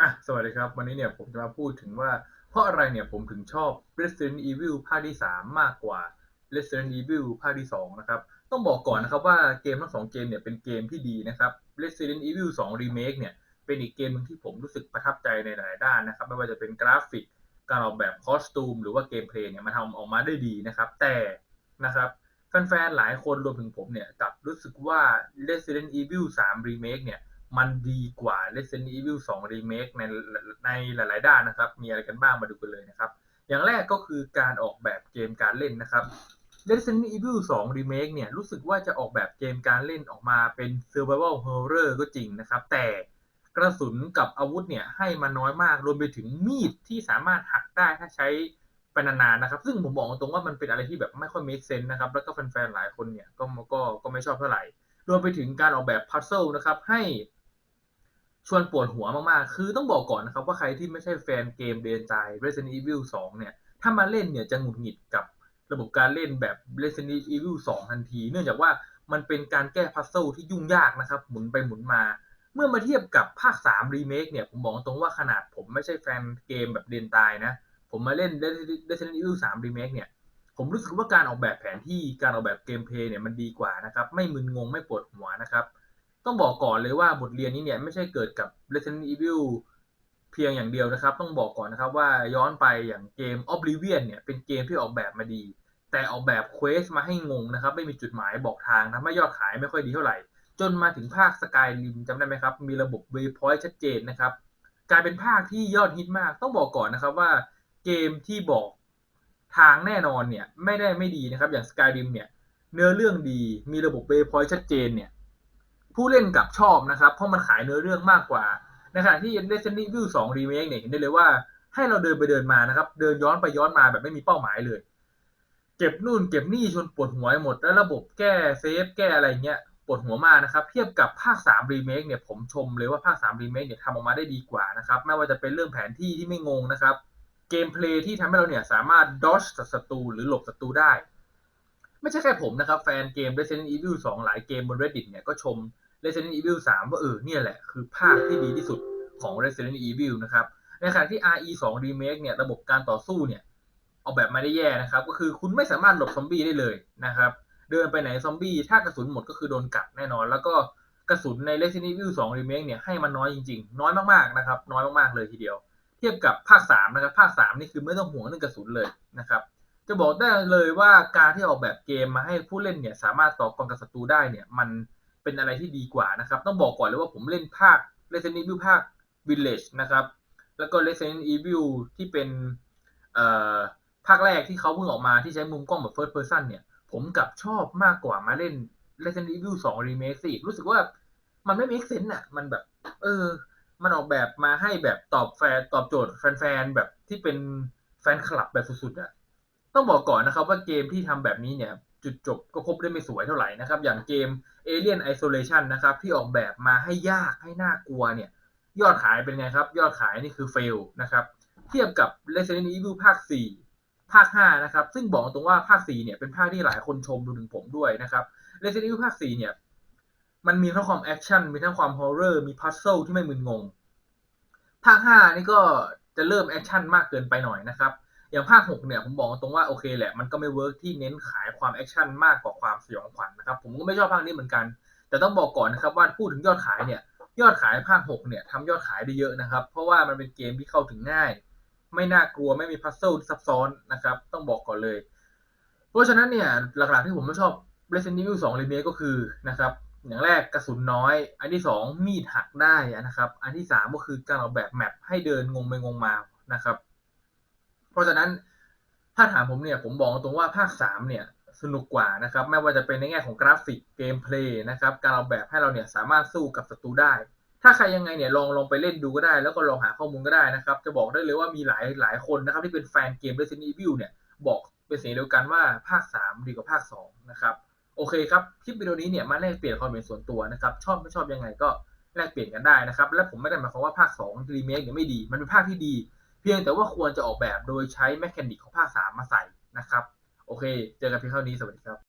อะสวัสดีครับ วันนี้เนี่ยผมจะมาพูดถึงว่า เพราะอะไรเนี่ยผมถึงชอบ Resident Evil ภาคที่ 3 มากกว่า Resident Evil ภาคที่ 2 นะครับ ต้องบอกก่อนนะครับว่าเกมทั้งสองเกมเนี่ยเป็นเกมที่ดีนะครับ Resident Evil 2 Remake เนี่ยเป็นอีกเกมหนึงที่ผมรู้สึกประทับใจในหลายด้านนะครับ ไม่ว่าจะเป็นกราฟิก การออกแบบคอสตูม หรือว่าเกมเพลย์เนี่ยมันทำออกมาได้ดีนะครับ แต่นะครับแฟนๆหลายคนรวมถึงผมเนี่ยกลับรู้สึกว่า Resident Evil 3 Remake เนี่ย มันดีกว่า Resident Evil 2 Remake ในในหลาย ๆ ด้านนะครับ มีอะไรกันบ้างมาดูกันเลยนะครับ อย่างแรกก็คือการออกแบบเกมการเล่นนะครับ Resident Evil 2 Remake เนี่ยรู้สึกว่าจะออกแบบเกมการเล่นออกมาเป็น Survival Horror ก็จริงนะครับ แต่กระสุนกับอาวุธเนี่ยให้มาน้อยมากรวมไปถึงมีดที่สามารถหักได้ถ้าใช้ไปนานๆนะครับ ซึ่งผมบอกตรงๆว่ามันเป็นอะไรที่แบบไม่ค่อย make sense นะครับ แล้วก็แฟนๆหลายคนเนี่ยก็ก็ก็ไม่ชอบเท่าไหร่ รวมไปถึงการออกแบบพัซเซิลนะครับให้ ชวนปวดหัวมากๆ คือต้องบอกก่อนนะครับว่าใครที่ไม่ใช่แฟนเกมเดนใจ Resident Evil 2 เนี่ย ถ้ามาเล่นเนี่ยจะหงุดหงิดกับระบบการเล่นแบบ Resident Evil 2 ทันที เนื่องจากว่ามันเป็นการแก้พัซเซิลที่ยุ่งยากนะครับ หมุนไปหมุนมา เมื่อมาเทียบกับภาค3 Remake เนี่ย ผมบอกตรงว่าขนาดผมไม่ใช่แฟนเกมแบบเดนตายนะ ผมมาเล่น Resident Evil 3 Remake เนี่ย ผมรู้สึกว่าการออกแบบแผนที่การออกแบบเกมเพลย์เนี่ยมันดีกว่านะครับ ไม่มึนงงไม่ปวดหัวนะครับ ต้องบอกก่อนเลยว่าบทเรียนนี้เนี่ยไม่ใช่เกิดกับ Resident Evil เพียงอย่างเดียวนะครับ ต้องบอกก่อนนะครับว่าย้อนไปอย่างเกม Oblivion เนี่ยเป็นเกมที่ออกแบบมาดี แต่ออกแบบเควสมาให้งงนะครับ ไม่มีจุดหมายบอกทางนะไม่ยอดขายไม่ค่อยดีเท่าไหร่ จนมาถึงภาค Skyrim จำได้ไหมครับ มีระบบ Waypoint ชัดเจนนะครับ กลายเป็นภาคที่ยอดฮิตมาก ต้องบอกก่อนนะครับว่าเกมที่บอกทางแน่นอนเนี่ยไม่ได้ไม่ดีนะครับ อย่าง Skyrim เนี่ยเนื้อเรื่องดีมีระบบ Waypoint ชัดเจนเนี่ย ผู้เล่นกลับชอบนะครับ เพราะมันขายเนื้อเรื่องมากกว่า ในขณะที่ Resident Evil 2 Remake เนี่ยเห็นได้เลยว่าให้เราเดินไปเดินมานะครับ เดินย้อนไปย้อนมาแบบไม่มีเป้าหมายเลย เก็บนู่นเก็บนี่ชนปวดหัวหมด แล้วระบบแก้เซฟแก้อะไรเงี้ยปวดหัวมากนะครับ เทียบกับภาค3 Remake เนี่ยผมชมเลยว่าภาค3 Remake เนี่ยทำออกมาได้ดีกว่านะครับไม่ว่าจะเป็นเรื่องแผนที่ที่ไม่งงนะครับเกมเพลย์ที่ทำให้เราเนี่ยสามารถ dodge ศัตรูหรือหลบศัตรูได้ ไม่ใช่แค่ผมนะครับ แฟนเกม Resident Evil 2 หลายเกมบน Reddit เนี่ยก็ชม Resident Evil 3 ว่าเออเนี่ยแหละคือภาคที่ดีที่สุดของ Resident Evil นะครับ ในขณะที่ RE 2 Remake เนี่ยระบบการต่อสู้เนี่ยออกแบบมาได้แย่นะครับ ก็คือคุณไม่สามารถหลบซอมบี้ได้เลยนะครับ เดินไปไหนซอมบี้ถ้ากระสุนหมดก็คือโดนกัดแน่นอน แล้วก็กระสุนใน Resident Evil 2 Remake เนี่ยให้มันน้อยจริงๆ น้อยมากๆนะครับ น้อยมากๆเลยทีเดียว เทียบกับภาค3นะครับภาค3นี่คือไม่ต้องห่วงเรื่องกระสุนเลยนะครับ จะบอกได้เลยว่าการที่ออกแบบเกมมาให้ผู้เล่นเนี่ยสามารถต่อกรกับศัตรูได้เนี่ย มันเป็นอะไรที่ดีกว่านะครับ ต้องบอกก่อนเลยว่าผมเล่นภาค Resident Evil ภาค Village นะครับ แล้วก็ Resident Evil ที่เป็นเอ่อภาคแรกที่เขาเพิ่งออกมาที่ใช้มุมกล้องแบบ first person เนี่ย ผมกับชอบมากกว่ามาเล่น Resident Evil 2 Remake สิรู้สึกว่ามันไม่ make sense อะมันแบบ เออ มันออกแบบมาให้แบบตอบแฟนตอบโจทย์แฟนๆแบบที่เป็นแฟนคลับแบบสุดๆอะ ต้องบอกก่อนนะครับว่าเกมที่ทำแบบนี้เนี่ยจุดจบก็พบได้ไม่สวยเท่าไหร่นะครับ อย่างเกม Alien Isolation นะครับ ที่ออกแบบมาให้ยากให้น่ากลัวเนี่ย ยอดขายเป็นไงครับ ยอดขายนี่คือเฟลนะครับ เทียบกับ Resident Evil ภาค 4 ภาค 5 นะครับ ซึ่งบอกตรงว่าภาค 4 เนี่ยเป็นภาคที่หลายคนชมดูถึงผมด้วยนะครับ Resident Evil ภาค 4 เนี่ย มันมีทั้งความแอคชั่นมีทั้งความฮอร์เรอร์มีพัซเซิลที่ไม่มึนงง ภาค 5 นี่ก็จะเริ่มแอคชั่นมากเกินไปหน่อยนะครับ อย่างภาค6เนี่ยผมบอกตรงว่าโอเคแหละมันก็ไม่เวิร์กที่เน้นขายความแอคชั่นมากกว่าความสยองขวัญนะครับ ผมก็ไม่ชอบภาคนี้เหมือนกัน แต่ต้องบอกก่อนนะครับว่าพูดถึงยอดขายเนี่ยยอดขายภาค6เนี่ยทำยอดขายได้เยอะนะครับ เพราะว่ามันเป็นเกมที่เข้าถึงง่าย ไม่น่ากลัวไม่มีพัซเซิลที่ซับซ้อนนะครับ ต้องบอกก่อนเลย เพราะฉะนั้นเนี่ยหลักๆที่ผมไม่ชอบ Resident Evil 2 Remake ก็คือนะครับอย่างแรกกระสุนน้อย อันที่2มีดหักได้นะครับ อันที่3ก็คือการออกแบบแมปให้เดินงงไปงงมานะครับ เพราะฉะนั้นถ้าถามผมเนี่ยผมบอกตรงว่าภาค3เนี่ยสนุกกว่านะครับไม่ว่าจะเป็นในแง่ของกราฟิกเกมเพลย์นะครับการออกแบบให้เราเนี่ยสามารถสู้กับศัตรูได้ ถ้าใครยังไงเนี่ยลองลองไปเล่นดูก็ได้ แล้วก็ลองหาข้อมูลก็ได้นะครับ จะบอกได้เลยว่ามีหลายหลายคนนะครับที่เป็นแฟนเกม Resident Evil เนี่ยบอกเป็นเสียงเดียวกันว่าภาค 3 ดีกว่าภาค 2 นะครับ โอเคครับ คลิปวิดีโอนี้เนี่ยมาแลกเปลี่ยนความเห็นส่วนตัวนะครับ ชอบไม่ชอบยังไงก็แลกเปลี่ยนกันได้นะครับ และผมไม่ได้หมายความว่าภาค2รีเมคเนี่ยไม่ดี มันเป็นภาคที่ดี เพียงแต่ว่าควรจะออกแบบโดยใช้แมคานิกของภาค3มาใส่นะครับ โอเค เจอกันเพียงเท่านี้ สวัสดีครับ